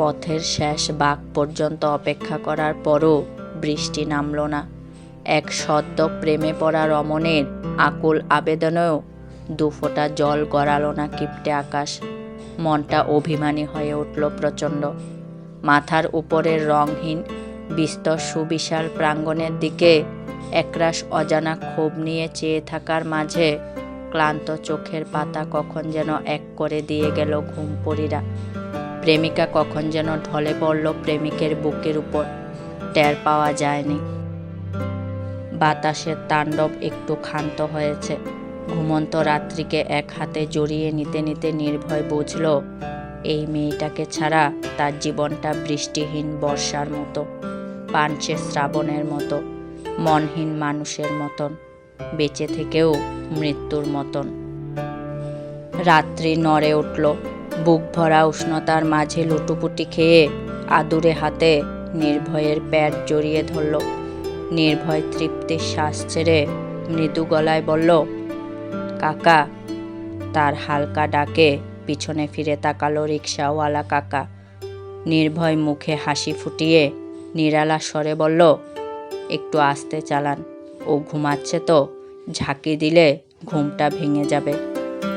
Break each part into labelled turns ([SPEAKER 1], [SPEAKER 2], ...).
[SPEAKER 1] পথের শেষ বাঘ পর্যন্ত অপেক্ষা করার পরও বৃষ্টি নামল না। এক সদ্য প্রেমে পড়া রমণের আকুল আবেদনেও দুফোঁটা জল গড়ালো না কিপটে আকাশ। মনটা অভিমানী হয়ে উঠল প্রচণ্ড। মাথার উপরের রংহীন বিস্তর সুবিশাল প্রাঙ্গণের দিকে একরাশ অজানা ক্ষোভ নিয়ে চেয়ে থাকার মাঝে ক্লান্ত চোখের পাতা কখন যেন এক করে দিয়ে গেল ঘুমপড়িরা প্রেমিকা কখন যেন ঢলে পড়ল প্রেমিকের বুকের উপর। টের পাওয়া যায়নি। বাতাসের তাণ্ডব একটু ক্ষান্ত হয়েছে। ঘুমন্ত রাত্রিকে এক হাতে জড়িয়ে নিতে নিতে নির্ভয় বুঝল, এই মেয়েটাকে ছাড়া তার জীবনটা বৃষ্টিহীন বর্ষার মতো পাঞ্চে শ্রাবণের মতো, মনহীন মানুষের মতন, বেঁচে থেকেও মৃত্যুর মতন। রাত্রি নড়ে উঠল। বুক ভরা উষ্ণতার মাঝে লুটুপুটি খেয়ে আদুরে হাতে নির্ভয়ের প্যাট জড়িয়ে ধরল। নির্ভয় তৃপ্তির শ্বাস ছেড়ে মৃদু গলায় বলল, কাকা, তার হালকা ডাকে পিছনে ফিরে তাকালো রিক্সাওয়ালা কাকা। নির্ভয় মুখে হাসি ফুটিয়ে নিরালা স্বরে বলল, একটু আস্তে চালান, ও ঘুমাচ্ছে তো, ঝাঁকি দিলে ঘুমটা ভেঙে যাবে।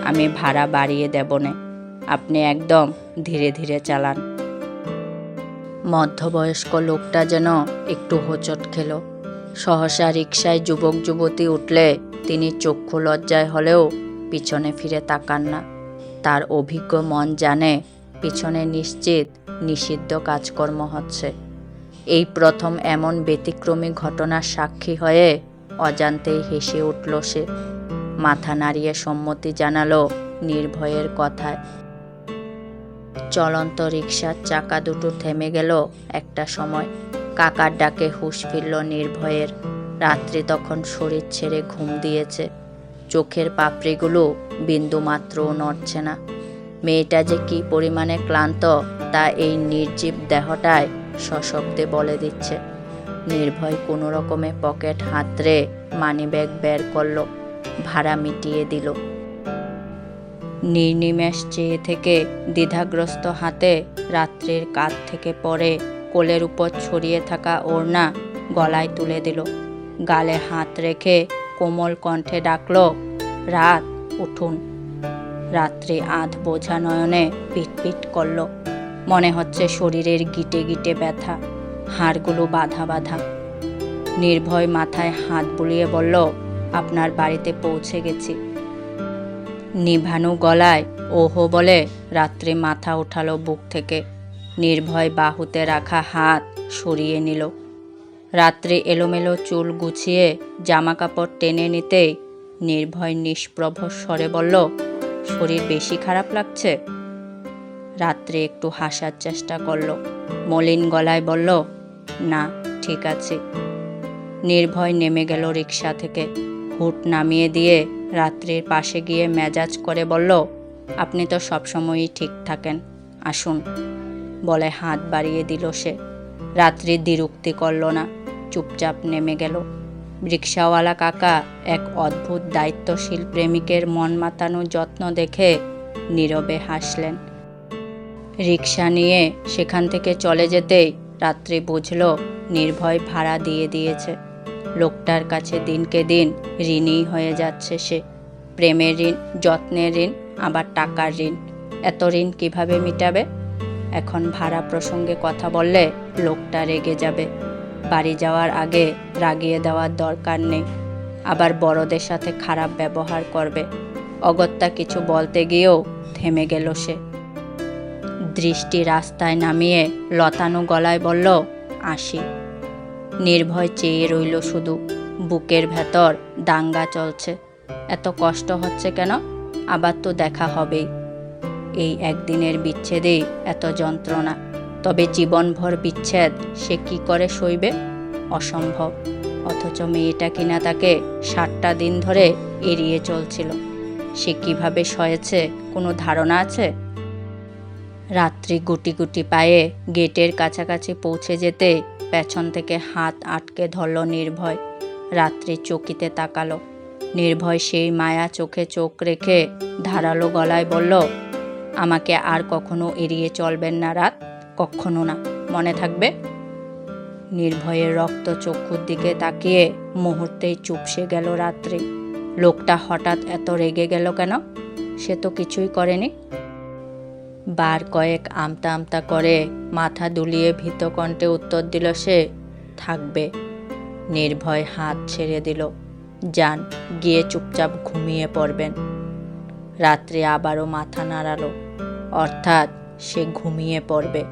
[SPEAKER 1] আমি ভাড়া বাড়িয়ে দেব নে। আপনি একদম ধীরে ধীরে চালান। মধ্যবয়স্ক লোকটা যেন একটু হোঁচট খেল। সহসা রিক্সায় যুবক যুবতী উঠলে তিনি চক্ষু লজ্জায় হলেও পিছনে ফিরে তাকান না। তার অভিজ্ঞ মন জানে পিছনে নিশ্চিত নিষিদ্ধ কাজকর্ম হচ্ছে। এই প্রথম এমন ব্যতিক্রমী ঘটনার সাক্ষী হয়ে অজান্তেই হেসে উঠল সে। মাথা নাড়িয়ে সম্মতি জানালো নির্ভয়ের কথায়। চলন্ত রিক্সার চাকা দুটো থেমে গেল একটা সময়। কাকার ডাকে হুঁশ ফিরল নির্ভয়ের। রাত্রি তখন শরীর ছেড়ে ঘুম দিয়েছে। চোখের পাপড়িগুলো বিন্দু মাত্রও নড়ছে না। মেয়েটা যে কি পরিমাণে ক্লান্ত, তা এই নির্জীব দেহটায় সশব্দে বলে দিচ্ছে। নির্ভয় কোনো রকমে পকেট হাতড়ে মানিব্যাগ বের করল, ভাড়া মিটিয়ে দিল। নির্নিমেষ চেয়ে থেকে দ্বিধাগ্রস্ত হাতে রাত্রির কাঁধ থেকে পরে কোলের উপর ছড়িয়ে থাকা ওড়না গলায় তুলে দিল। গালে হাত রেখে কোমল কণ্ঠে ডাকল, রাত, উঠুন। রাত্রি আধ বোঝা নয়নে পিটপিট করল। মনে হচ্ছে শরীরের গিটে গিটে ব্যথা, হাড়গুলো বাধা বাধা। নির্ভয় মাথায় হাত বুলিয়ে বলল, আপনার বাড়িতে পৌঁছে গেছি। নিভানু গলায়, ওহো বলে রাত্রে মাথা উঠালো বুক থেকে। নির্ভয় বাহুতে রাখা হাত সরিয়ে নিল। রাত্রে এলোমেলো চুল গুছিয়ে জামা কাপড় টেনে নিতেই নির্ভয় নিষ্প্রভ স্বরে বলল, শরীর বেশি খারাপ লাগছে? রাত্রে একটু হাসার চেষ্টা করল। মলিন গলায় বলল, না, ঠিক আছে। নির্ভয় নেমে গেল রিক্সা থেকে। হুট নামিয়ে দিয়ে রাত্রির পাশে গিয়ে মেজাজ করে বলল, আপনি তো সবসময়ই ঠিক থাকেন, আসুন। বলে হাত বাড়িয়ে দিল সে। রাত্রি দ্বিরুক্তি করল না, চুপচাপ নেমে গেল। রিক্সাওয়ালা কাকা এক অদ্ভুত দায়িত্বশীল প্রেমিকের মন মাতানো যত্ন দেখে নীরবে হাসলেন। রিক্সা নিয়ে সেখান থেকে চলে যেতেই রাত্রি বুঝল নির্ভয় ভাড়া দিয়ে দিয়েছে। লোকটার কাছে দিনকে দিন ঋণী হয়ে যাচ্ছে সে। প্রেমের ঋণ, যত্নের ঋণ, আবার টাকার ঋণ। এত ঋণ কীভাবে মিটাবে? এখন ভাড়া প্রসঙ্গে কথা বললে লোকটা রেগে যাবে। বাড়ি যাওয়ার আগে রাগিয়ে দেওয়ার দরকার নেই। আবার বড়দের সাথে খারাপ ব্যবহার করবে। অগত্যা কিছু বলতে গিয়েও থেমে গেল সে। দৃষ্টি রাস্তায় নামিয়ে লতানো গলায় বলল, আসি। নির্ভয় চেয়ে রইল শুধু। বুকের ভেতর দাঙ্গা চলছে। এত কষ্ট হচ্ছে কেন? আবার তো দেখা হবেই। এই একদিনের বিচ্ছেদেই এত যন্ত্রণা। তবে জীবনভর বিচ্ছেদ, সে কি করে সইবে? অসম্ভব। অথচ মেয়েটা কিনা তাকে ষাটটা দিন ধরে এড়িয়ে চলছিল। সে কীভাবে সয়েছে, কোনো ধারণা আছে? রাত্রি গুটি গুটি পায়ে গেটের কাছাকাছি পৌঁছে যেতে পেছন থেকে হাত আটকে ধরল নির্ভয়। রাত্রি চকিতে তাকালো। নির্ভয় সেই মায়া চোখে চোখ রেখে ধারালো গলায় বলল, আমাকে আর কখনো এড়িয়ে চলবেন না রাত, কখনো না। মনে থাকবে? নির্ভয়ের রক্ত চক্ষুর দিকে তাকিয়ে মুহূর্তেই চুপসে গেল রাত্রি। লোকটা হঠাৎ এত রেগে গেল কেন? সে তো কিছুই করেনি। বার কয়েক আমতা আমতা করে মাথা দুলিয়ে ভীতকণ্ঠে উত্তর দিল সে, থাকবে। নির্ভয় হাত ছেড়ে দিল। যান, গিয়ে চুপচাপ ঘুমিয়ে পড়বেন। রাত্রে আবারও মাথা নাড়ালো। অর্থাৎ সে ঘুমিয়ে পড়বে।